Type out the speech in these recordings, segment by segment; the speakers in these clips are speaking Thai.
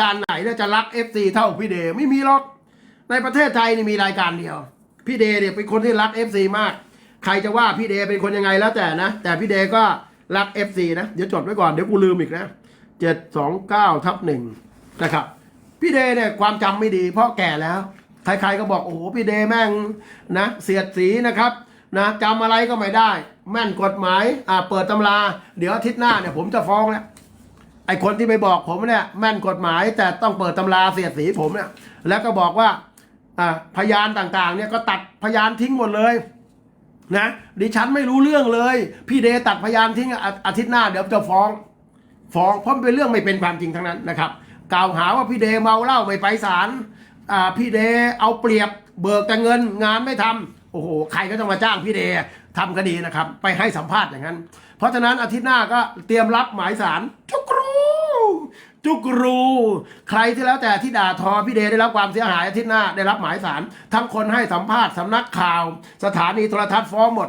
การไหนน่าจะรักเอฟซีเท่าพี่เดย์ไม่มีหรอก ในประเทศไทยนี่มีรายการเดียว พี่เดย์เนี่ยเป็นคนที่รักเอฟซีมาก ใครจะว่าพี่เดย์เป็นคนยังไงแล้วแต่นะ แต่พี่เดย์ก็รักเอฟซีนะ เดี๋ยวจดไว้ก่อนเดี๋ยวกูลืมอีกนะเจ็ดสองเก้าทับหนึ่งนะครับ พี่เดย์เนี่ยความจำไม่ดี เพราะแก่แล้ว ใครๆก็บอกโอ้โหพี่เดย์แม่งนะ เสียดสีนะครับนะจำอะไรก็ไม่ได้ แม่นกฎหมายอ่าเปิดตำรา เดี๋ยวอาทิตย์หน้าเนี่ยผมจะฟ้องแล้ว ไอคนที่ไปบอกผมเนี่ยแม่นกฎหมายแต่ต้องเปิดตำราเสียดสีผมเนี่ย แล้วก็บอกว่าพยานต่างๆ เนี่ยก็ตัดพยานทิ้งหมดเลยนะดิฉันไม่รู้เรื่องเลย พี่เดตัดพยานทิ้งอาอาทิตย์หน้าเดี๋ยวจะฟ้อง ฟ้องเพราะมันเป็นเรื่องไม่เป็นความจริงทั้งนั้นนะครับ กล่าวหาว่าพี่เดเมาเหล้าไม่ไปศาลพี่เดเอาเปรียบเบิกแต่เงินงานไม่ทำโอ้โหใครก็ต้องมาจ้างพี่เดทำคดีนะครับ ไปให้สัมภาษณ์อย่างนั้น เพราะฉะนั้นอาทิตย์หน้าก็เตรียมรับหมายสารจุกรูจุกรู ใครที่แล้วแต่ที่ด่าทอพี่เดได้รับความเสียหายอาทิตย์หน้าได้รับหมายสารทั้งคนให้สัมภาษณ์สำนักข่าว สถานีโทรทัศน์ฟ้องหมด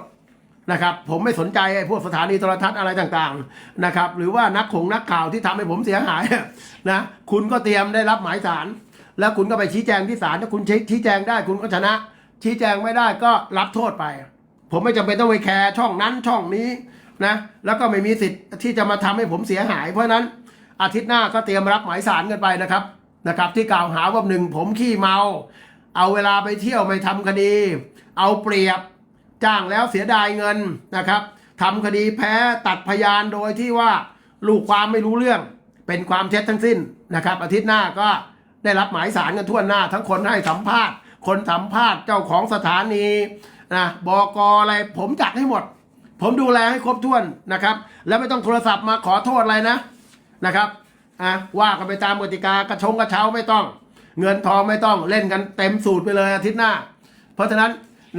นะครับผมไม่สนใจไอ้พวกสถานีโทรทัศน์อะไรต่างๆนะครับหรือว่านักขงนักข่าวที่ทำให้ผมเสียหายนะคุณก็เตรียมได้รับหมายสารแล้วคุณก็ไปชี้แจงที่ศาลถ้าคุณชี้แจงได้คุณก็ชนะ ชี้แจงไม่ได้ก็รับโทษไป ผมไม่จำเป็นต้องไปแคร์ช่องนั้นช่องนี้นะแล้วก็ไม่มีสิทธิ์ที่จะมาทำให้ผมเสียหาย เพราะนั้นอาทิตย์หน้าก็เตรียมรับหมายสารกันไปนะครับนะครับที่กล่าวหาว่าหนึ่งผมขี้เมา เอาเวลาไปเที่ยวไม่ทำคดี เอาเปรียบจ้างแล้วเสียดายเงินนะครับทำคดีแพ้ตัดพยานโดยที่ว่าลูกความไม่รู้เรื่องเป็นความเท็จทั้งสิ้นนะครับ อาทิตย์หน้าก็ได้รับหมายสารกันทั่วหน้า ทั้งคนให้สัมภาษณ์ คนสัมภาษณ์เจ้าของสถานีนะบกอะไรผมจัดให้หมด ผมดูแลให้ครบถ้วนนะครับ แล้วไม่ต้องโทรศัพท์มาขอโทษอะไรนะนะครับอะว่ากันไปตามกติกากระชงกระเช้าไม่ต้อง เงินทองไม่ต้องเล่นกันเต็มสูตรไปเลยอาทิตย์หน้า เพราะฉะนั้น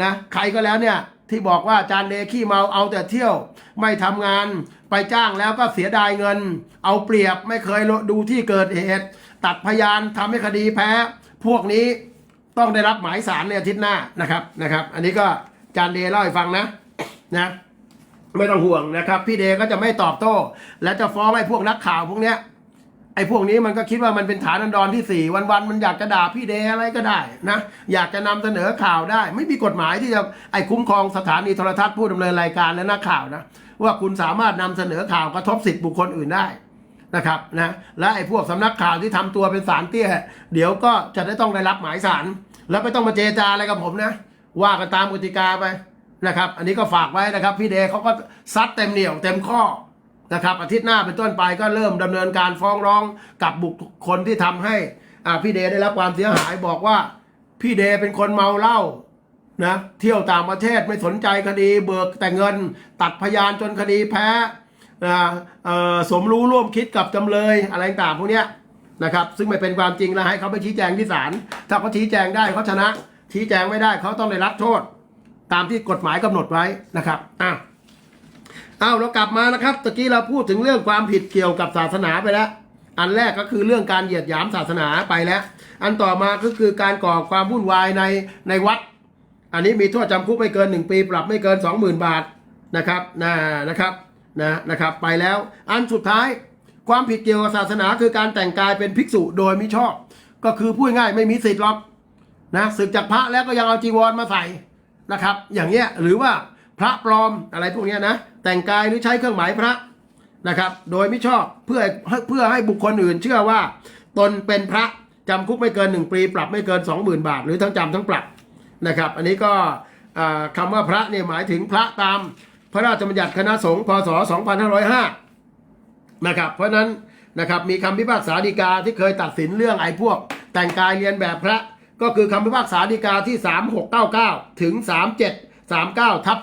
นะใครก็แล้วเนี่ยที่บอกว่าจารย์เดขี้เมาเอาแต่เที่ยวไม่ทำงานไปจ้างแล้วก็เสียดายเงิน เอาเปรียบไม่เคยดูที่เกิดเหตุ ตัดพยานทำให้คดีแพ้ พวกนี้ ต้องได้รับหมายสารในอาทิตย์หน้านะครับนะครับ อันนี้ก็อาจารย์เดเล่าให้ฟังนะนะไม่ต้องห่วงนะครับ พี่เดก็จะไม่ตอบโต้ และจะฟ้องไอ้พวกนักข่าวพวกเนี้ยไอ้พวกนี้มันก็คิดว่ามันเป็นฐานันดรที่สี่วันๆมันอยากจะด่าพี่เดอะไรก็ได้นะอยากจะนำเสนอข่าวได้ ไม่มีกฎหมายที่จะไอ้คุ้มครองสถานีโทรทัศน์ผู้ดำเนินรายการและนักข่าวนะว่าคุณสามารถนำเสนอข่าวกระทบสิทธิบุคคลอื่นได้ นะครับนะและไอ้พวกสำนักข่าวที่ทำตัวเป็นสารเตี้ย เดี๋ยวก็จะได้ต้องได้รับหมายสารแล้วไม่ต้องมาเจรจาอะไรกับผมนะ ว่ากันตามกติกาไปนะครับ อันนี้ก็ฝากไว้นะครับ พี่เดเขาก็ซัดเต็มเหนี่ยวเต็มข้อนะครับอาทิตย์หน้าเป็นต้นไปก็เริ่มดำเนินการฟ้องร้องกับบุคคลที่ทำให้อ่าพี่เดได้รับความเสียหายบอกว่าพี่เดเป็นคนเมาเหล้านะเที่ยวต่างประเทศไม่สนใจคดีเบิกแต่เงิน ตัดพยานจนคดีแพ้ อ่าเอ่อสมรู้ร่วมคิดกับจำเลยอะไรต่างพวกเนี้ยนะครับ ซึ่งไม่เป็นความจริงแล้วให้เขาไปชี้แจงที่ศาลถ้าเขาชี้แจงได้เขาชนะ ชี้แจงไม่ได้เขาต้องได้รับโทษ ตามที่กฎหมายกำหนดไว้นะครับอะเอาเรากลับมานะครับตะกี้เราพูดถึงเรื่องความผิดเกี่ยวกับศาสนาไปแล้ว อันแรกก็คือเรื่องการเหยียดหยามศาสนาไปแล้ว อันต่อมาก็คือการก่อความวุ่นวายในในวัด อันนี้มีโทษจำคุกไม่เกิน 1 ปีปรับไม่เกิน 20,000 บาทนะครับนะนะครับ นะนะครับไปแล้วอันสุดท้ายความผิดเกี่ยวกับศาสนาคือการแต่งกายเป็นภิกษุโดยมิชอบ ก็คือพูดง่ายไม่มีสิทธิ์หรอกนะศึกจากพระแล้วก็ยังเอาจีวรมาใส่นะครับ อย่างเงี้ยหรือว่าพระปลอมอะไรพวกเนี้ยนะแต่งกายหรือใช้เครื่องหมายพระนะครับ โดยไม่ชอบเพื่อเพื่อให้บุคคลอื่นเชื่อว่า ตนเป็นพระจำคุกไม่เกิน 1 ปี ปรับไม่เกิน 20,000 บาท หรือทั้งจำทั้งปรับนะครับ อันนี้ก็คำว่าพระเนี่ยหมายถึงพระตาม พระราชบัญญัติคณะสงฆ์พศ 2505 นะครับ เพราะนั้นนะครับมีคำพิพากษาฎีกาที่เคยตัดสินเรื่องไอ้พวก แต่งกายเรียนแบบพระก็คือคำพิพากษาฎีกาที่ 3699 ถึง 3739 ทับ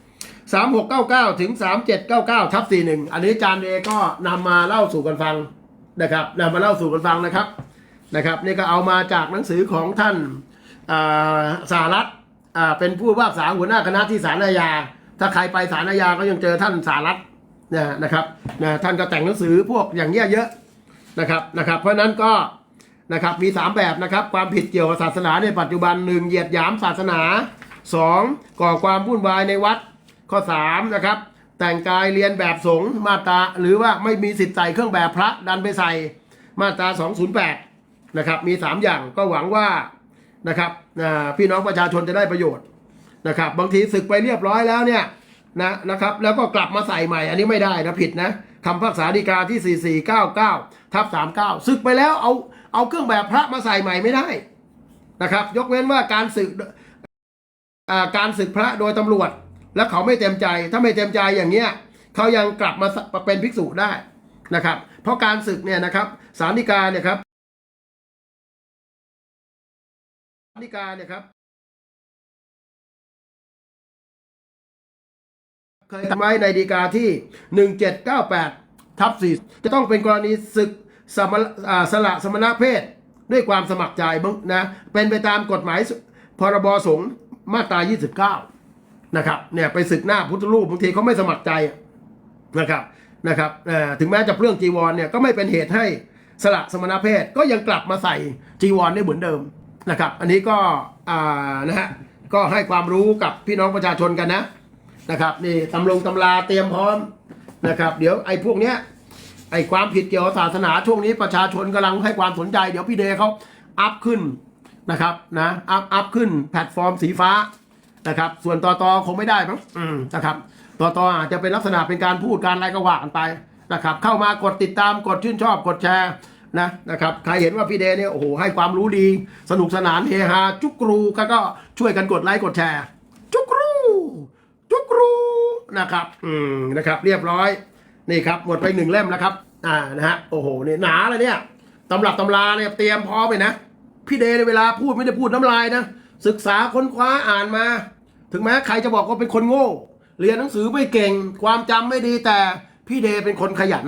41 3699 ถึง 3799 ทับ 41 อันนี้อาจารย์เอก็นำมาเล่าสู่กันฟังนะครับนำมาเล่าสู่กันฟังนะครับนะครับ นี่ก็เอามาจากหนังสือของท่านสารัตเป็นผู้พิพากษาหัวหน้าคณะที่ศาลอาญา ถ้าใครไปศาลอาญาก็ยังเจอท่านสารัตนะนะครับนะท่านก็แต่งหนังสือพวกอย่างเงี้ยเยอะนะครับนะครับ เพราะนั้นก็นะครับมี 3 แบบนะครับความผิดเกี่ยวกับศาสนาในปัจจุบัน 1 เหยียดหยามศาสนา 2. ก่อความวุ่นวายในวัดข้อ3นะครับแต่งกายเรียนแบบสงฆ์มาตราหรือว่าไม่มีสิทธิ์ใส่เครื่องแบบพระดันไปใส่มาตรา 208 นะครับมี 3 อย่างก็หวังว่านะครับอ่าพี่น้องประชาชนจะได้ประโยชน์ นะครับ บางทีศึกไปเรียบร้อยแล้วเนี่ยนะนะครับแล้วก็กลับมาใส่ใหม่ อันนี้ไม่ได้นะผิดนะคำพิพากษาฎีกาที่ 4499ทับ39ศึกไปแล้วเอาเอาเครื่องแบบพระมาใส่ใหม่ไม่ได้นะครับ ยกเว้นว่าการศึกอ่าการศึกพระโดยตำรวจ แล้วเขาไม่เต็มใจ ถ้าไม่เต็มใจอย่างเงี้ยเขายังกลับมาเป็นภิกษุได้นะครับ เพราะการศึกเนี่ยนะครับสารนิกาเนี่ยครับสารนิกาเนี่ยครับ เคยทำไว้ในดีกาที่ 1798ทับ4จะต้องเป็นกรณีศึกสมณอ่าสละสมณเพศด้วยความสมัครใจบ้งนะเป็นไปตามกฎหมายพรบสงฆ์มาตรา 29 นะครับเนี่ยไปศึกหน้าพุทธรูปบางทีเขาไม่สมัครใจนะครับนะครับถึงแม้จะเปลื้องจีวรเนี่ยก็ไม่เป็นเหตุให้สละสมณเพศก็ยังกลับมาใส่จีวรได้เหมือนเดิมนะครับ อันนี้ก็นะฮะก็ให้ความรู้กับพี่น้องประชาชนกันนะ นะครับนี่ตำลงตำราเตรียมพร้อมนะครับ เดี๋ยวไอ้พวกเนี้ยไอ้ความผิดเกี่ยวกับศาสนาช่วงนี้ประชาชนกำลังให้ความสนใจ เดี๋ยวพี่เดย์เขาอัพขึ้นนะครับนะอัพอัพขึ้นแพลตฟอร์มสีฟ้านะครับ ส่วนต่อตอคงไม่ได้มั้งอืมนะครับต่อตออาจจะเป็นลักษณะเป็นการพูดการอะไรก็ว่ากันไปนะครับ เข้ามากดติดตามกดชื่นชอบกดแชร์นะนะครับใครเห็นว่าพี่เดย์เนี่ยโอ้โหให้ความรู้ดี สนุกสนานเฮฮาจุกรูก็ก็ช่วยกันกดไลค์กดแชร์ กรูนะครับ อืมนะครับ เรียบร้อย นี่ครับหมดไปหนึ่งเล่มแล้วครับ อ่านะฮะโอ้โหเนี่ยหนาเลยเนี่ยตำรับตำราเนี่ยเตรียมพร้อมไปนะพี่เดย์ในเวลาพูดไม่ได้พูดน้ำลายนะศึกษาค้นคว้าอ่านมา ถึงแม้ใครจะบอกว่าเป็นคนโง่ เรียนหนังสือไม่เก่ง ความจำไม่ดีแต่พี่เดย์เป็นคนขยัน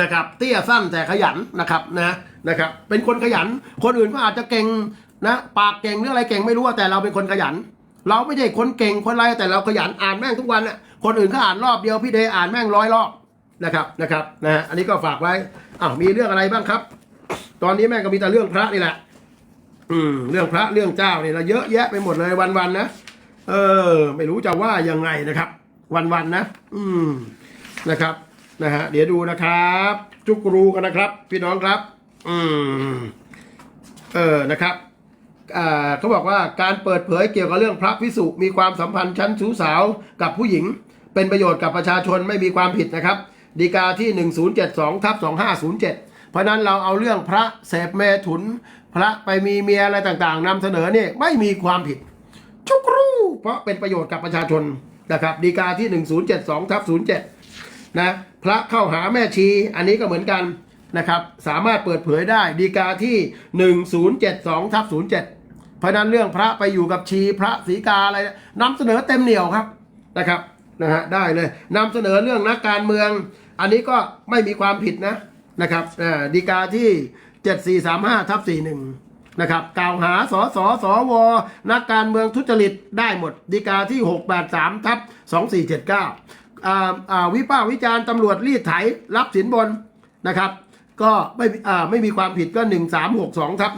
นะครับ เตี้ยสั้นแต่ขยันนะครับนะนะครับ เป็นคนขยัน คนอื่นก็อาจจะเก่งนะ ปากเก่งหรืออะไรเก่งไม่รู้แต่เราเป็นคนขยัน เราไม่ใช่คนเก่งคนไรแต่เราขยันอ่านแม่งทุกวันน่ะคนอื่นเขาอ่านรอบเดียวพี่เดย์อ่านแม่งร้อยรอบนะครับนะครับนะฮะอันนี้ก็ฝากไว้อ้าวมีเรื่องอะไรบ้างครับ ตอนนี้แม่งก็มีแต่เรื่องพระนี่แหละ อืมเรื่องพระเรื่องเจ้าเนี่ยเราเยอะแยะไปหมดเลยวันๆนะเออ ไม่รู้จะว่ายังไงนะครับ วันๆนะ อืมนะครับนะฮะเดี๋ยวดูนะครับ จุกรูกันนะครับ พี่น้องครับ อืมเออนะครับ เขาบอกว่าการเปิดเผยเกี่ยวกับเรื่องพระพิสุมีความสัมพันธ์ชั้นชู้สาวกับผู้หญิง เป็นประโยชน์กับประชาชนไม่มีความผิดนะครับดีกาที่ 1072ทับ2507 เพราะนั้นเราเอาเรื่องพระเสพเมถุน พระไปมีเมียอะไรต่างๆนำเสนอเนี่ยไม่มีความผิด ชุกรูเพราะเป็นประโยชน์กับประชาชนนะครับดีกาที่ 1072ทับ07นะพระเข้าหาแม่ชีอันนี้ก็เหมือนกัน นะครับสามารถเปิดเผยได้ดีกาที่ 1072ทับ07 เพราะนั้นเรื่องพระไปอยู่กับชีพระศรีกาอะไรนำเสนอเต็มเหนียวครับนะครับนะฮะได้เลยนำเสนอเรื่องนักการเมือง อันนี้ก็ไม่มีความผิดนะนะครับดีกาที่ 7435ทับ41นะครับกล่าวหาสสสว นักการเมืองทุจริตได้หมดดีกาที่ 683ทับ2479อ่าอ่าวิพากษ์วิจารณ์ตำรวจรีดไถรับสินบนนะครับ ก็ไม่อ่าไม่มีความผิดก็1362ทับ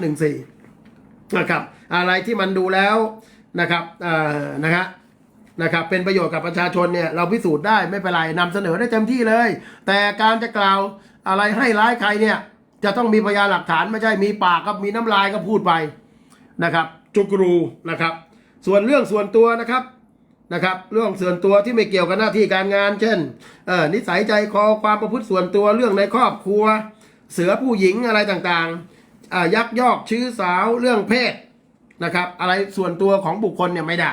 14นะครับ อะไรที่มันดูแล้วนะครับเอ่อนะครับนะครับเป็นประโยชน์กับประชาชนเนี่ยเราพิสูจน์ได้ไม่เป็นไรนำเสนอได้เต็มที่เลย แต่การจะกล่าวอะไรให้ร้ายใครเนี่ยจะต้องมีพยานหลักฐานไม่ใช่มีปากก็มีน้ำลายก็พูดไปนะครับจุกรูนะครับ ส่วนเรื่องส่วนตัวนะครับนะครับเรื่องส่วนตัวที่ไม่เกี่ยวกับหน้าที่การงาน เช่นเออนิสัยใจคอความประพฤติส่วนตัวเรื่องในครอบครัว เสือผู้หญิงอะไรต่างๆ ยักยอกชื่อสาวเรื่องเพศนะครับ อะไรส่วนตัวของบุคคลเนี่ยไม่ได้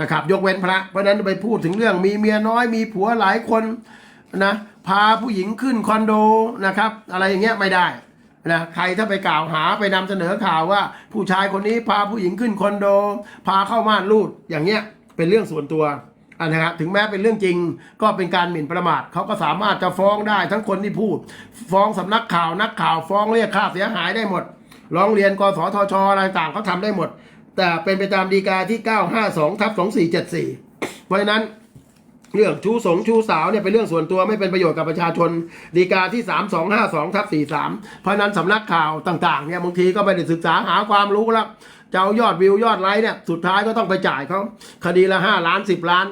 นะครับ ยกเว้นพระ เพราะนั้นไปพูดถึงเรื่องมีเมียน้อยมีผัวหลายคนนะพาผู้หญิงขึ้นคอนโดนะครับ อะไรอย่างเงี้ยไม่ได้นะใครถ้าไปกล่าวหาไปนำเสนอข่าวว่า ผู้ชายคนนี้พาผู้หญิงขึ้นคอนโด พาเข้าม่านรูดอย่างเงี้ยเป็นเรื่องส่วนตัว นนะฮะถึงแม้เป็นเรื่องจริงก็เป็นการหมิ่นประมาทเขาก็สามารถจะฟ้องได้ทั้งคนที่พูด ฟ้องสำนักข่าวนักข่าวฟ้องเรียกค่าเสียหายได้หมดร้องเรียนกสทชอะไรต่างเขาทำได้หมด แต่เป็นไปตามดีกาที่ 952ทับ2474 เพราะฉะนั้นเรื่องชู้สงชู้สาวเนี่ยเป็นเรื่องส่วนตัวไม่เป็นประโยชน์กับประชาชนดีกาที่ 3252ทับ43 เพราะนั้นสำนักข่าวต่างๆเนี่ยบางทีก็ไม่ได้ศึกษาหาความรู้แล้วจะเอายอดวิวยอดไลค์เนี่ยสุดท้ายก็ต้องไปจ่ายเขาคดีละ 5 ล้าน 10 ล้าน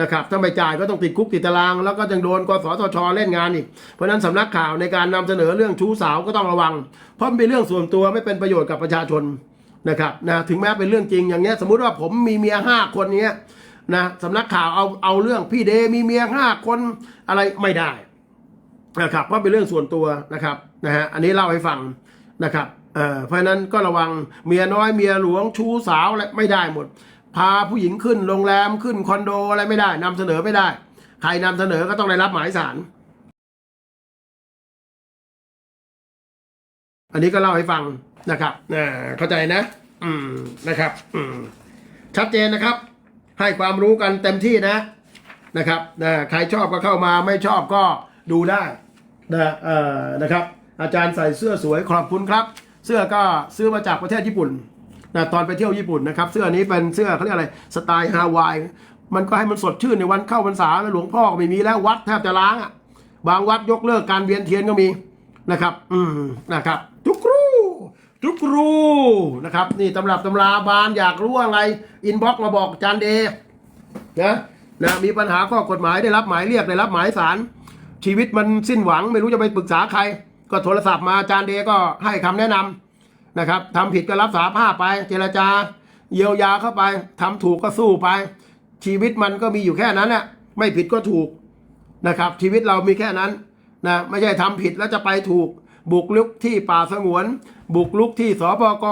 นะครับถ้าไม่จ่ายก็ต้องติดคุกติดตาราง แล้วก็ยังโดนกสทชเล่นงานอีก เพราะนั้นสำนักข่าวในการนำเสนอเรื่องชู้สาวก็ต้องระวัง เพราะมันเป็นเรื่องส่วนตัวไม่เป็นประโยชน์กับประชาชนนะครับนะถึงแม้เป็นเรื่องจริงอย่างเงี้ยสมมุติว่าผมมีเมียห้าคนเนี้ยนะสำนักข่าวเอาเอาเรื่องพี่เดมีเมียห้าคนอะไรไม่ได้นะครับเพราะเป็นเรื่องส่วนตัวนะครับนะฮะอันนี้เล่าให้ฟังนะครับเอ่อเพราะฉะนั้นก็ระวังเมียน้อยเมียหลวงชู้สาวอะไรไม่ได้หมด พาผู้หญิงขึ้นโรงแรมขึ้นคอนโดอะไรไม่ได้นำเสนอไม่ได้ ใครนำเสนอก็ต้องได้รับหมายสาร อันนี้ก็เล่าให้ฟังนะครับอ่าเข้าใจนะ อืมนะครับ อืมชัดเจนนะครับ ให้ความรู้กันเต็มที่นะนะครับนะใครชอบก็เข้ามาไม่ชอบก็ดูได้นะเอ่อนะครับ อาจารย์ใส่เสื้อสวยขอบคุณครับ เสื้อก็ซื้อมาจากประเทศญี่ปุ่น นะตอนไปเที่ยวญี่ปุ่นนะครับ เสื้อนี้เป็นเสื้อเขาเรียกอะไรสไตล์ฮาวาย มันก็ให้มันสดชื่นในวันเข้าพรรษาแล้วหลวงพ่อก็ไม่มีแล้ววัดแทบจะล้างอะบางวัดยกเลิกการเวียนเทียนก็มีนะครับ อืมนะครับทุกครูทุกครูนะครับ นี่ตำรับตำราบานอยากรู้อะไร อินบ็อกมาบอกจารย์เดนะนะมีปัญหาข้อกฎหมายได้รับหมายเรียกได้รับหมายสารชีวิตมันสิ้นหวังไม่รู้จะไปปรึกษาใคร ก็โทรศัพท์มาจารย์เดก็ให้คำแนะนำ นะครับทำผิดก็รับสาภาพไป เจรจา เยียวยาเข้าไปทำถูกก็สู้ไป ชีวิตมันก็มีอยู่แค่นั้นน่ะไม่ผิดก็ถูกนะครับ ชีวิตเรามีแค่นั้นนะไม่ใช่ทำผิดแล้วจะไปถูก บุกลุกที่ป่าสงวน บุกลุกที่สปก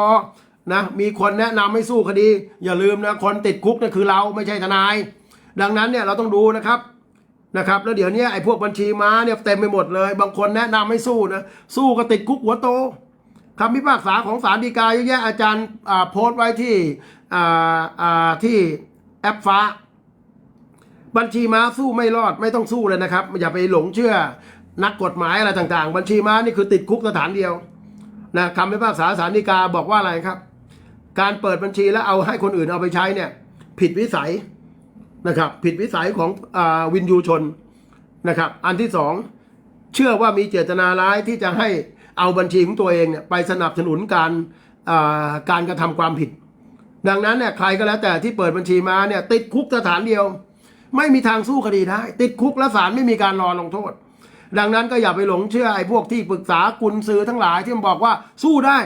นะมีคนแนะนำให้สู้คดี อย่าลืมนะคนติดคุกนั่คือเราไม่ใช่ทนาย ดังนั้นเนี่ยเราต้องดูนะครับนะครับแล้วเดี๋ยวนี้ไอ้พวกบัญชีม้าเนี่ยเต็มไปหมดเลย บางคนแนะนำให้สู้นะสู้ก็ติดคุกหัวโต คำพิพากษาของศาลฎีกาเยอะแยะอาจารย์โพสต์ไว้ที่ที่แอปฟ้า บัญชีม้าสู้ไม่รอดไม่ต้องสู้เลยนะครับ อย่าไปหลงเชื่อนักกฎหมายอะไรต่างๆ บัญชีม้านี่คือติดคุกสถานเดียวนะคำพิพากษาศาลฎีกาบอกว่าอะไรครับ การเปิดบัญชีแล้วเอาให้คนอื่นเอาไปใช้เนี่ย ผิดวิสัยนะครับ ผิดวิสัยของอวินยูชนนะครับ อันที่สองเชื่อว่ามีเจตนาร้ายที่จะให้ เอาบัญชีของตัวเองเนี่ยไปสนับสนุนการการกระทำความผิด ดังนั้นเนี่ยใครก็แล้วแต่ที่เปิดบัญชีมาเนี่ยติดคุกสถานเดียว ไม่มีทางสู้คดีได้ ติดคุกและศาลไม่มีการรอลงโทษ ดังนั้นก็อย่าไปหลงเชื่อไอ้พวกที่ปรึกษากุญซือทั้งหลายที่มันบอกว่าสู้ได้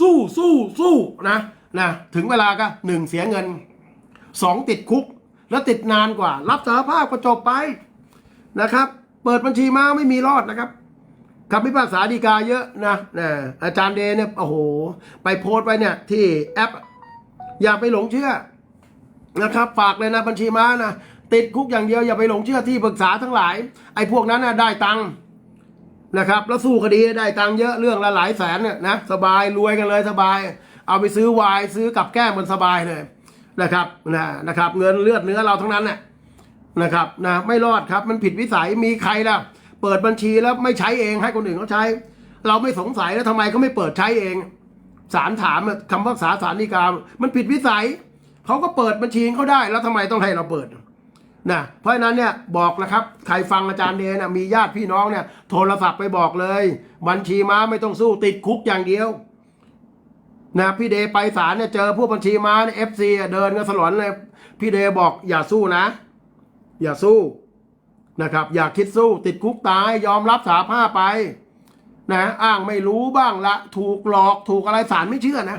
สู้สู้สู้นะนะถึงเวลาก็หนึ่งเสียเงินสองติดคุกแล้วติดนานกว่า รับสารภาพก็จบไปนะครับ เปิดบัญชีมาไม่มีรอดนะครับ คำพิพากษาดีกาเยอะนะนะอาจารย์เดเนี่ยโอ้โห ไปโพสต์ไว้เนี่ย ที่แอป อย่าไปหลงเชื่อนะครับ ฝากเลยนะบัญชีม้านะติดคุกอย่างเดียวอย่าไปหลงเชื่อที่ปรึกษาทั้งหลาย ไอ้พวกนั้นนะได้ตังค์นะครับ แล้วสู้คดีได้ตังค์เยอะเรื่องละหลายแสนเนี่ยนะสบายรวยกันเลยสบาย เอาไปซื้อวายซื้อกับแก้มมันสบายเลยนะครับนะนะครับ เงินเลือดเนื้อเราทั้งนั้นน่ะนะครับนะไม่รอดครับมันผิดวิสัยมีใครล่ะ เปิดบัญชีแล้วไม่ใช้เองให้คนอื่นเขาใช้ เราไม่สงสัยแล้วทำไมเขาไม่เปิดใช้เองศาลถามคำพิพากษาศาลฎีกามันผิดวิสัยเขาก็เปิดบัญชีเขาได้ แล้วทำไมต้องให้เราเปิดนะเพราะฉะนั้นเนี่ยบอกนะครับใครฟังอาจารย์เดนะมีญาติพี่น้องเนี่ย โทรศัพท์ไปบอกเลย บัญชีม้าไม่ต้องสู้ติดคุกอย่างเดียวนะพี่เดไปศาลเนี่ยเจอพวกบัญชีม้าเนี่ยเอฟซีเดินกันสลอนเลย พี่เดบอกอย่าสู้นะ อย่าสู้ นะครับ อย่าคิดสู้ติดคุกตายยอมรับสาภาพไป นะอ้างไม่รู้บ้างละ ถูกหลอกถูกอะไรศาลไม่เชื่อนะ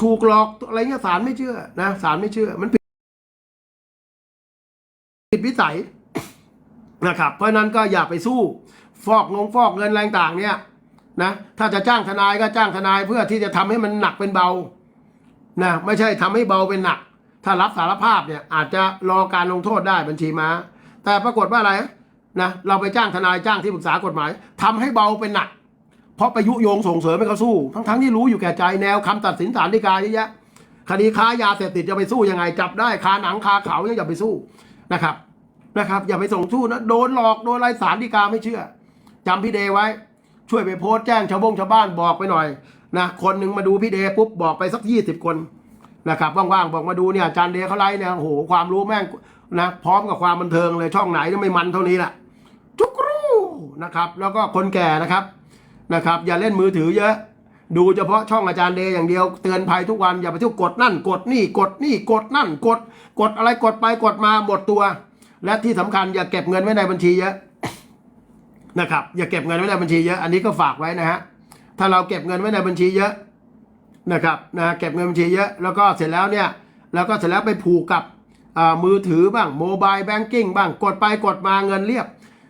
ถูกหลอกอะไรเงี้ยศาลไม่เชื่อนะศาลไม่เชื่อ มันผิดผิดวิสัยนะครับ เพราะนั้นก็อย่าไปสู้ ฟอกงงฟอกเงินอะไรต่างเนี่ยนะถ้าจะจ้างทนายก็จ้างทนายเพื่อที่จะทำให้มันหนักเป็นเบานะไม่ใช่ทำให้เบาเป็นหนัก ถ้ารับสารภาพเนี่ยอาจจะรอการลงโทษได้บัญชีม้า แต่ปรากฏว่าอะไรนะเราไปจ้างทนายจ้างที่ปรึกษากฎหมายทำให้เบาเป็นหนัก เพราะไปยุโยงส่งเสริมให้เขาสู้ ทั้งๆที่รู้อยู่แก่ใจแนวคำตัดสินศาลฎีกาเยอะแยะคดีค้ายาเสพติดจะไปสู้ยังไงจับได้คาหนังคาเขายังอย่าไปสู้นะครับนะครับ อย่าไปส่งสู้นะโดนหลอกโดนไรศาลฎีกาไม่เชื่อจำพี่เดไว้ ช่วยไปโพสต์แจ้งชาวบงชาวบ้านบอกไปหน่อยนะคนหนึ่งมาดูพี่เดปุ๊บบอกไปสักยี่สิบคนนะครับว่างๆบอกมาดูเนี่ยอาจารย์เดเขาไลฟ์เนี่ยโอ้โหความรู้แม่ง นะพร้อมกับความบันเทิงเลยช่องไหนก็ไม่มันเท่านี้แหละจุกรูนะครับ แล้วก็คนแก่นะครับนะครับ อย่าเล่นมือถือเยอะ ดูเฉพาะช่องอาจารย์เดย์อย่างเดียวเตือนภัยทุกวันอย่าไปเที่ยวกดนั่น กดนี่กดนี่กดนั่น กด กดอะไรกดไปกดมาหมดตัว และที่สำคัญอย่าเก็บเงินไว้ในบัญชีเยอะนะครับ อย่าเก็บเงินไว้ในบัญชีเยอะอันนี้ก็ฝากไว้นะฮะถ้าเราเก็บเงินไว้ในบัญชีเยอะนะครับนะเก็บเงินบัญชีเยอะแล้วก็เสร็จแล้วเนี่ยแล้วก็เสร็จแล้วไปผูกกับ มือถือบ้างโมบายแบงกิ้งบ้างกดไปกดมาเงินเรียบ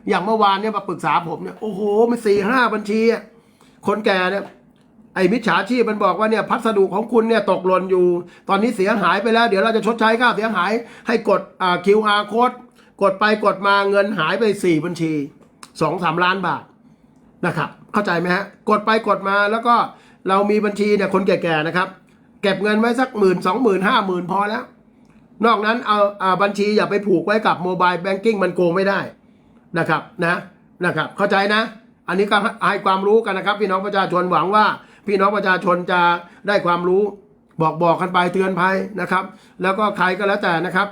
อย่างเมื่อวานเนี่ยมาปรึกษาผมเนี่ยโอ้โหมันสี่ห้าบัญชี คนแก่เนี่ยไอ้มิจฉาชีพมันบอกว่าเนี่ยพัสดุของคุณเนี่ยตกหล่นอยู่ ตอนนี้เสียหายไปแล้ว เดี๋ยวเราจะชดใช้ค่าเสียหาย ให้กดอ่า QR code กดไปกดมาเงินหายไปสี่บัญชีสองสามล้านบาทนะครับ เข้าใจไหมฮะกดไปกดมาแล้วก็เรามีบัญชีเนี่ยคนแก่ๆนะครับ เก็บเงินไว้สักหมื่นสองหมื่นห้าหมื่นพอแล้ว นอกนั้นเอาอาบัญชีอย่าไปผูกไว้กับโมบายแบงกิ้งมันโกงไม่ได้นะครับนะนะครับเข้าใจนะ อันนี้ก็ให้ความรู้กันนะครับ พี่น้องประชาชนหวังว่า พี่น้องประชาชนจะได้ความรู้บอกบอกกันไปเตือนภัยนะครับ แล้วก็ใครก็แล้วแต่นะครับ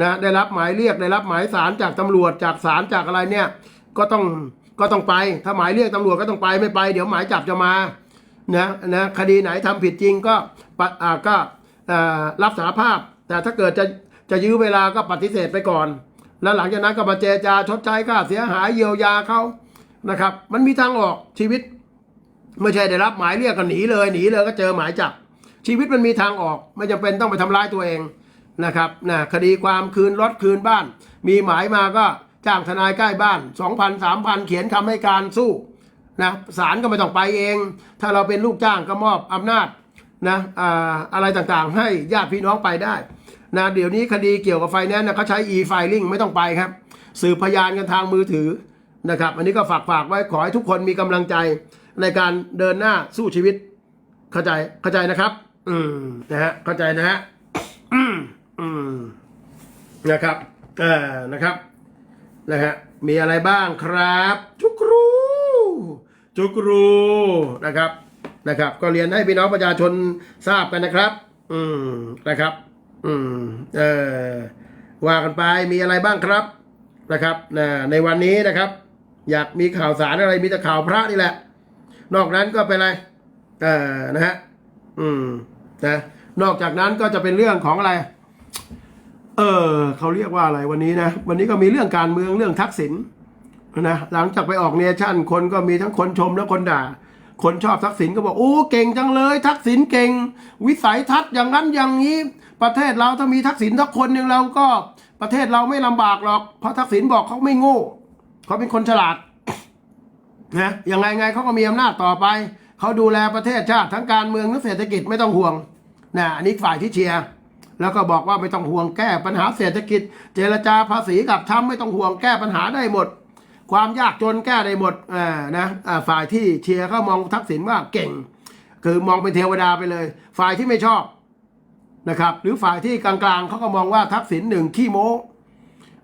นะได้รับหมายเรียกได้รับหมายสารจากตำรวจจากศาลจากอะไรเนี่ย ก็ต้องก็ต้องไป ถ้าหมายเรียกตำรวจก็ต้องไปไม่ไป เดี๋ยวหมายจับจะมานะนะคดีไหนทำผิดจริงก็ปะอ่าก็อ่ารับสารภาพ แต่ถ้าเกิดจะจะยื้อเวลาก็ปฏิเสธไปก่อน แล้วหลังจากนั้นก็มาเจรจาชดใช้ค่าเสียหายเยียวยาเขานะครับ มันมีทางออกชีวิต ไม่ใช่ได้รับหมายเรียกก็หนีเลยหนีเลยก็เจอหมายจับ ชีวิตมันมีทางออก ไม่จำเป็นต้องไปทำร้ายตัวเองนะครับนะคดีความคืนรถคืนบ้าน มีหมายมาก็จ้างทนายใกล้บ้านสองพันสามพันเขียนคำให้การสู้นะศาลก็ไม่ต้องไปเอง ถ้าเราเป็นลูกจ้างก็มอบอำนาจนะอ่าอะไรต่างๆ ให้ญาติพี่น้องไปได้ นะเดี๋ยวนี้คดีเกี่ยวกับไฟแนนซ์นะเขาใช้ e-filing ไม่ต้องไปครับ สืบพยานกันทางมือถือนะครับอันนี้ก็ฝากฝากไว้ขอให้ทุกคนมีกำลังใจในการเดินหน้าสู้ชีวิต เข้าใจเข้าใจนะครับ อืมนะฮะเข้าใจนะฮะอืมอืมนะครับเออนะครับนะฮะมีอะไรบ้างครับ จุกรูจุกรูนะครับนะครับ ก็เรียนให้พี่น้องประชาชนทราบกันนะครับ อืมนะครับ อืมเออว่ากันไปมีอะไรบ้างครับนะครับนะในวันนี้นะครับ อยากมีข่าวสารอะไรมีแต่ข่าวพระนี่แหละ นอกนั้นก็เป็นอะไรเออนะฮะอืมนะนอกจากนั้นก็จะเป็นเรื่องของอะไร เออเขาเรียกว่าอะไรวันนี้นะวันนี้ก็มีเรื่องการเมืองเรื่องทักษิณนะหลังจากไปออกเนชั่น คนก็มีทั้งคนชมและคนด่า คนชอบทักษิณก็บอกโอ้เก่งจังเลย ทักษิณเก่ง วิสัยทัศน์อย่างนั้นอย่างนี้ ประเทศเราถ้ามีทักษิณทักคนหนึ่งเราก็ประเทศเราไม่ลำบากหรอกเพราะทักษิณบอกเขาไม่โง่เขาเป็นคนฉลาดนะยังไงไงเขาก็มีอำนาจต่อไป เขาดูแลประเทศชาติทั้งการเมืองทั้งเศรษฐกิจไม่ต้องห่วงนะอันนี้ฝ่ายที่เชียร์แล้วก็บอกว่าไม่ต้องห่วงแก้ปัญหาเศรษฐกิจ เจรจาภาษีกับทำไม่ต้องห่วงแก้ปัญหาได้หมด ความยากจนแก้ได้หมดอ่านะอ่าฝ่ายที่เชียร์เขามองทักษิณว่าเก่ง คือมองเป็นเทวดาไปเลย ฝ่ายที่ไม่ชอบ นะครับ หรือฝ่ายที่กลางๆเขาก็มองว่าทักษิณหนึ่งขี้โม้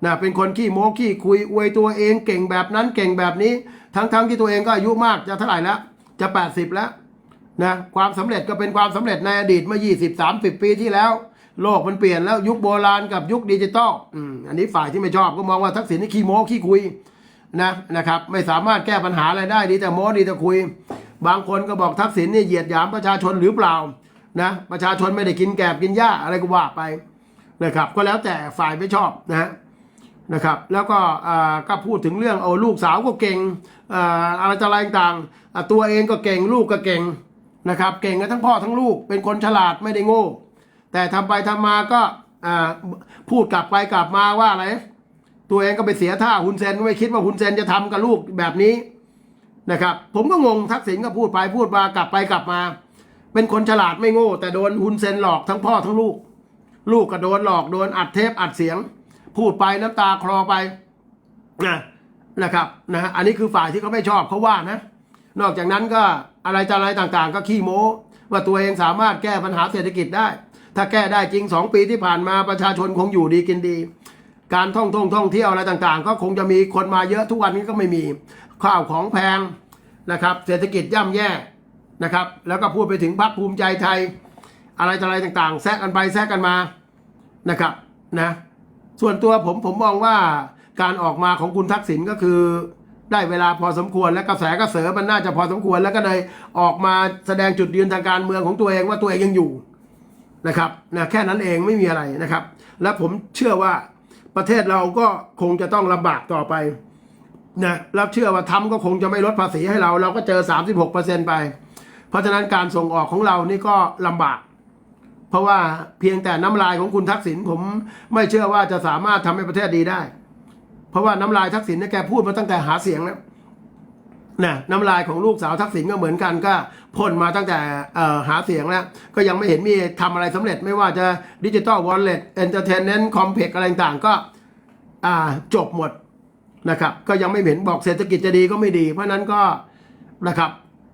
นะเป็นคนขี้โม้ขี้คุยอวยตัวเองเก่งแบบนั้นเก่งแบบนี้ ทั้งๆทที่ตัวเองก็อายุมากจะเท่าไหร่แล้ว จะ 80 แล้วนะความสำเร็จก็เป็นความสำเร็จในอดีตเมื่อ 20 30 ปีที่แล้ว โลกมันเปลี่ยนแล้วยุคโบราณกับยุคดิจิตอลอืมอันนี้ฝ่ายที่ไม่ชอบก็มองว่าทักษิณนี่ขี้โม้ขี้คุยนะนะครับ ไม่สามารถแก้ปัญหาอะไรได้ดีแต่โม้ดีแต่คุย บางคนก็บอกทักษิณนี่เหยียดหยามประชาชนหรือเปล่า นะประชาชนไม่ได้กินแกบกินหญ้าอะไรก็ว่าไปนะครับก็แล้วแต่ฝ่ายไม่ชอบนะฮะนะครับแล้วก็อ่าก็พูดถึงเรื่องเอาลูกสาวก็เก่งอ่าอะไรจะอะไรต่างตัวเองก็เก่งลูกก็เก่งนะครับเก่งกันทั้งพ่อทั้งลูกเป็นคนฉลาดไม่ได้โง่ แต่ทำไปทำมาก็อ่าพูดกลับไปกลับมาว่าอะไรตัวเองก็ไปเสียท่าฮุนเซนก็ไม่คิดว่าฮุนเซนจะทำกับลูกแบบนี้นะครับผมก็งงทักษิณก็พูดไปพูดมากลับไปกลับมา เป็นคนฉลาดไม่โง่ แต่โดนฮุนเซนหลอกทั้งพ่อทั้งลูก ลูกก็โดนหลอกโดนอัดเทปอัดเสียง พูดไปน้ำตาคลอไปนะนะครับนะอันนี้คือฝ่ายที่เขาไม่ชอบเขาว่านะ นอกจากนั้นก็อะไรจะอะไรต่างๆ ก็ขี้โม้ ว่าตัวเองสามารถแก้ปัญหาเศรษฐกิจได้ ถ้าแก้ได้จริงสองปีที่ผ่านมาประชาชนคงอยู่ดีกินดี การท่องท่องท่องเที่ยวอะไรต่างๆ ก็คงจะมีคนมาเยอะทุกวันนี้ก็ไม่มีข้าวของแพงนะครับ เศรษฐกิจย่ำแย่ นะครับ แล้วก็พูดไปถึงพรรคภูมิใจไทย อะไรต่ออะไรต่างๆ แซะกันไปแซะกันมานะครับนะส่วนตัวผมผมมองว่าการออกมาของคุณทักษิณก็คือได้เวลาพอสมควรและกระแสกระเสอมันน่าจะพอสมควรแล้วก็เลยออกมาแสดงจุดยืนทางการเมืองของตัวเองว่าตัวเองยังอยู่นะครับนะแค่นั้นเองไม่มีอะไรนะครับ และผมเชื่อว่าประเทศเราก็คงจะต้องลำบากต่อไปนะแล้วเชื่อว่าทำก็คงจะไม่ลดภาษีให้เรา เราก็เจอ 36%ไปเพ ราะฉะนั้นการส่งออกของเรานี่ก็ลำบาก เพราะว่าเพียงแต่น้ำลายของคุณทักษิณผมไม่เชื่อว่าจะสามารถทำให้ประเทศดีได้ เพราะว่าน้ำลายทักษิณเนี่ยแกพูดมาตั้งแต่หาเสียงแล้วนะน้ำลายของลูกสาวทักษิณก็เหมือนกันก็พ่นมาตั้งแต่หาเสียงแล้ว ก็ยังไม่เห็นมีทำอะไรสำเร็จไม่ว่าจะดิจิตอลวอลเล็ตเอนเตอร์เทนเมนต์คอมเพล็กอะไรต่างก็จบหมดนะครับ ก็ยังไม่เห็นบอกเศรษฐกิจจะดีก็ไม่ดี เพราะนั้นก็นะครับ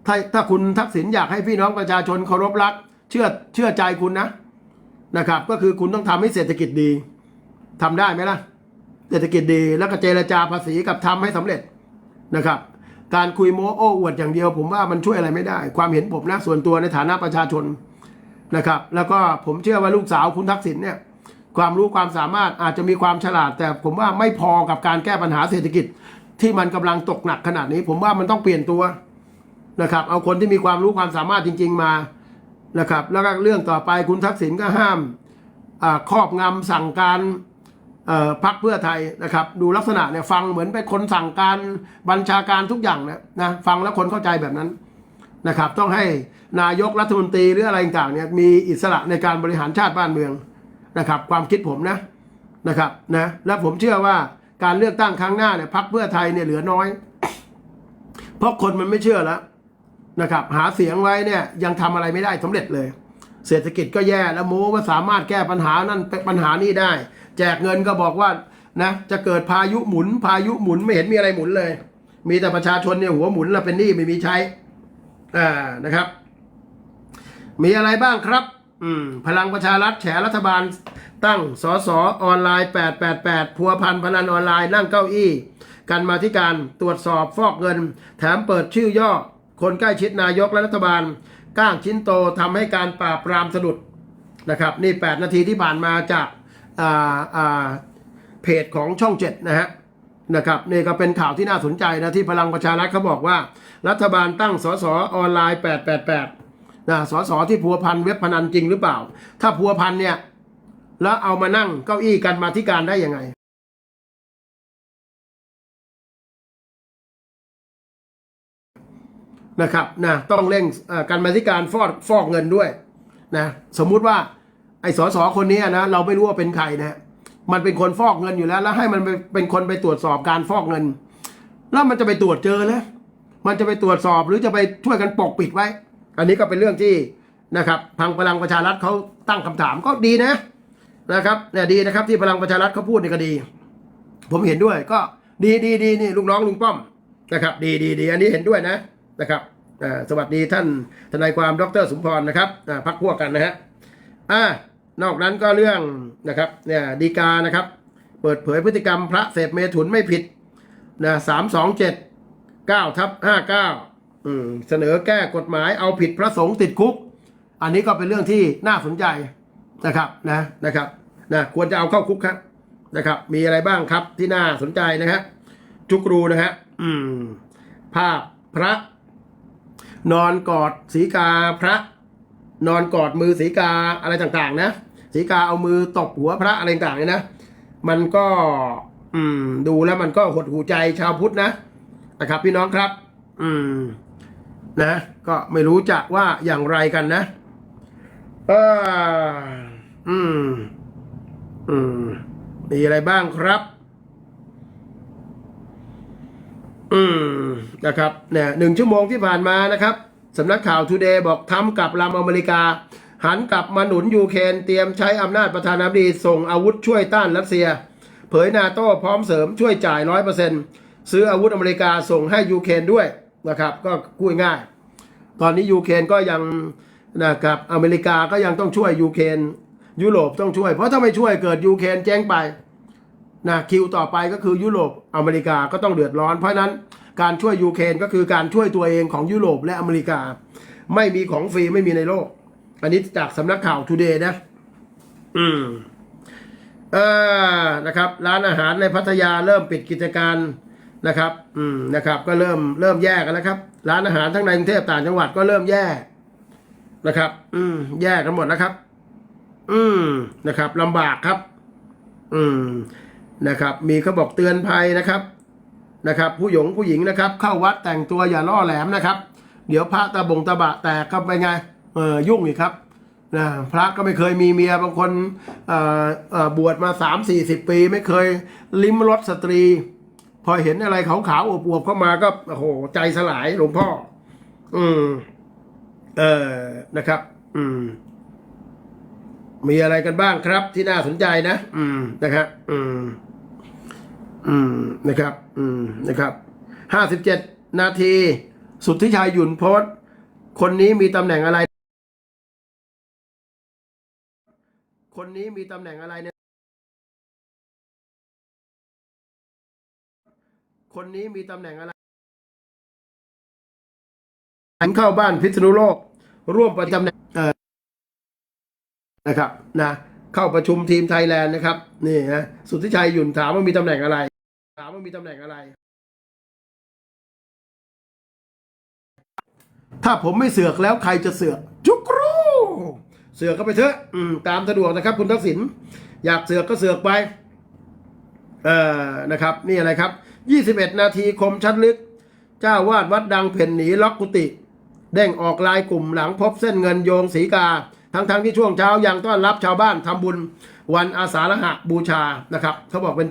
ถ้าถ้าคุณทักษิณอยากให้พี่น้องประชาชนเคารพรัก เชื่อเชื่อใจคุณนะนะครับ ก็คือคุณต้องทำให้เศรษฐกิจดีทำได้ไหมล่ะ เศรษฐกิจดีแล้วก็เจรจาภาษีกับทำให้สำเร็จนะครับ การคุยโม้โอ้อวดอย่างเดียว ผมว่ามันช่วยอะไรไม่ได้ ความเห็นผมนะส่วนตัวในฐานะประชาชนนะครับ แล้วก็ผมเชื่อว่าลูกสาวคุณทักษิณเนี่ย ความรู้ความสามารถอาจจะมีความฉลาด แต่ผมว่าไม่พอกับการแก้ปัญหาเศรษฐกิจ ที่มันกำลังตกหนักขนาดนี้ ผมว่ามันต้องเปลี่ยนตัว นะครับ เอาคนที่มีความรู้ความสามารถจริง ๆมานะครับ แล้วก็เรื่องต่อไปคุณทักษิณก็ห้ามครอบงำสั่งการพักเพื่อไทยนะครับ ดูลักษณะเนี่ยฟังเหมือนเป็นคนสั่งการบัญชาการทุกอย่างนะนะฟังแล้วคนเข้าใจแบบนั้นนะครับ ต้องให้นายกรัฐมนตรีหรืออะไรต่างๆเนี่ยมีอิสระในการบริหารชาติบ้านเมืองนะครับ ความคิดผมนะนะครับนะและผมเชื่อว่าการเลือกตั้งครั้งหน้าเนี่ยพักเพื่อไทยเนี่ยเหลือน้อย เพราะคนมันไม่เชื่อแล้ว นะครับหาเสียงไว้เนี่ยยังทำอะไรไม่ได้สำเร็จเลย เศรษฐกิจก็แย่แล้วโม้ว่าสามารถแก้ปัญหานั่นปัญหานี้ได้ แจกเงินก็บอกว่านะจะเกิดพายุหมุน พายุหมุนไม่เห็นมีอะไรหมุนเลย มีแต่ประชาชนเนี่ยหัวหมุนแล้วเป็นหนี้ไม่มีใช้อ่านะครับ มีอะไรบ้างครับ อืมพลังประชารัฐแฉรัฐบาลตั้งสสออนไลน์ 888 พัวพันพนันออนไลน์นั่งเก้าอี้ กันมาที่การตรวจสอบฟอกเงิน แถมเปิดชื่อย่อ คนใกล้ชิดนายกและรัฐบาล ก้างชิ้นโตทำให้การปราบปรามสะดุดนะครับ นี่ 8 นาทีที่ผ่านมาจากาาเพจของช่องเจ็ดนะฮะนะครับนี่ก็เป็นข่าวที่น่าสนใจนะที่พลังประชารัฐเขาบอกว่า รัฐบาลตั้งสสออนไลน์ 888นะสสที่พัวพันเว็บพนันจริงหรือเปล่า ถ้าพัวพันเนี่ยแล้วเอามานั่งเก้าอี้กันมาที่การได้ยังไง นะครับนะต้องเร่งการมาธิการฟอกฟอกเงินด้วยนะสมมุติว่าไอ้สสคนนี้นะเราไม่รู้ว่าเป็นใครนะมันเป็นคนฟอกเงินอยู่แล้ว แล้วให้มันไปเป็นคนไปตรวจสอบการฟอกเงิน แล้วมันจะไปตรวจเจอแล้วมันจะไปตรวจสอบหรือจะไปช่วยกันปกปิดไว้ อันนี้ก็เป็นเรื่องที่นะครับทางพลังประชารัฐเขาตั้งคำถามก็ดีนะนะครับเนี่ยดีนะครับที่พลังประชารัฐเขาพูดในี่ก็ดี ผมเห็นด้วยก็ดีดีดีนี่ลูกน้องลุงป้อมนะครับ ดีดีดีอันนี้เห็นด้วยนะ นะครับสวัสดีท่านทนายความดรสมพรนะครับพักพวกกันนะฮะอ่านอกนั้นก็เรื่องนะครับเนี่ยดีกานะครับ เปิดเผยพฤติกรรมพระเสพเมถุนไม่ผิดนะสามสองเจ็ดเก้าทับห้าเก้าเสนอแก้กฎหมายเอาผิดพระสงฆ์ติดคุก อันนี้ก็เป็นเรื่องที่น่าสนใจนะครับนะนะครับนะควรจะเอาเข้าคุกครับนะครับ มีอะไรบ้างครับที่น่าสนใจนะฮะจุกรูนะฮะภาพพระ นอนกอดสีกาพระ นอนกอดมือสีกาอะไรต่างๆ นะสีกาเอามือตบหัวพระอะไรต่างๆเนี่ยนะ มันก็อืมดูแล้วมันก็หดหูใจชาวพุทธนะนะครับ พี่น้องครับ อืม นะ ก็ไม่รู้จะว่าอย่างไรกันนะเอออืม อืมมีอะไรบ้างครับ อืมนะครับเนี่ยหนึ่งชั่วโมงที่ผ่านมานะครับสำนักข่าวทูเดย์บอกทำกับลำอเมริกา หันกลับมาหนุนยูเครนเตรียมใช้อำนาจประธานาธิบดีส่งอาวุธช่วยต้านรัสเซีย เผยนาโต้พร้อมเสริมช่วยจ่ายร้อยเปอร์เซ็นซื้ออาวุธอเมริกาส่งให้ยูเครนด้วยนะครับก็พูดง่าย ตอนนี้ยูเครนก็ยังนะครับอเมริกาก็ยังต้องช่วยยูเครนยุโรปต้องช่วย เพราะถ้าไม่ช่วยเกิดยูเครนแจ้งไป นะคิวต่อไปก็คือยุโรปอเมริกาก็ต้องเดือดร้อน เพราะนั้นการช่วยยูเครนก็คือการช่วยตัวเองของยุโรปและอเมริกา ไม่มีของฟรีไม่มีในโลก อันนี้จากสำนักข่าวทูเดย์นะ อืมเออนะครับ ร้านอาหารในพัทยาเริ่มปิดกิจการนะครับ อืมนะครับ ก็เริ่มเริ่มแย่กันแล้วครับ ร้านอาหารทั้งในกรุงเทพต่างจังหวัดก็เริ่มแย่นะครับ อืม แย่กันหมดนะครับ อืมนะครับลำบากครับ อืม นะครับ มีเขาบอกเตือนภัยนะครับนะครับ ผู้หญิงผู้หญิงนะครับ เข้าวัดแต่งตัวอย่าล่อแหลมนะครับ เดี๋ยวพระตะบงตะบะแตกเข้าไปไงเออยุ่งอีกครับนะพระก็ไม่เคยมีเมียบางคนบวชมาสามสี่สิบปี ไม่เคยลิ้มรสสตรี พอเห็นอะไรขาวๆอวบๆเข้ามาก็โอ้โหใจสลายหลวงพ่อ อืม เออนะครับ อืม มีอะไรกันบ้างครับที่น่าสนใจนะ อืมนะครับ อืม อืมนะครับ อืมนะครับห้าสิบเจ็ดนาที สุทธิชัยหยุ่นโพสคนนี้มีตำแหน่งอะไร คนนี้มีตำแหน่งอะไรเนี่ยคนนี้มีตำแหน่งอะไรเข้าบ้านพิษณุโลก ร่วมประจำแหน่งเออนะครับนะเข้าประชุมทีมไทยแลนด์นะครับ นี่นะสุทธิชัยหยุ่นถามว่ามีตำแหน่งอะไรามว่ามีตำแหน่งอะไร ถ้าผมไม่เสือกแล้วใครจะเสือก จุกรูเสือกก็ไปเถอะอืมตามสะดวกนะครับ คุณทักษิณอยากเสือกก็เสือกไป เอ่อนะครับ นี่อะไรครับ 21 นาทีคมชัดลึก เจ้าวาดวัดดังเพ่นหนีล็อกกุฏิเด้งออกลายกลุ่มหลังพบเส้นเงินโยงสีกา ทั้งๆทที่ช่วงเช้ายังต้อนรับชาวบ้านทำบุญวันอาสาฬหะบูชานะครับ เขาบอกเป็นเจ้า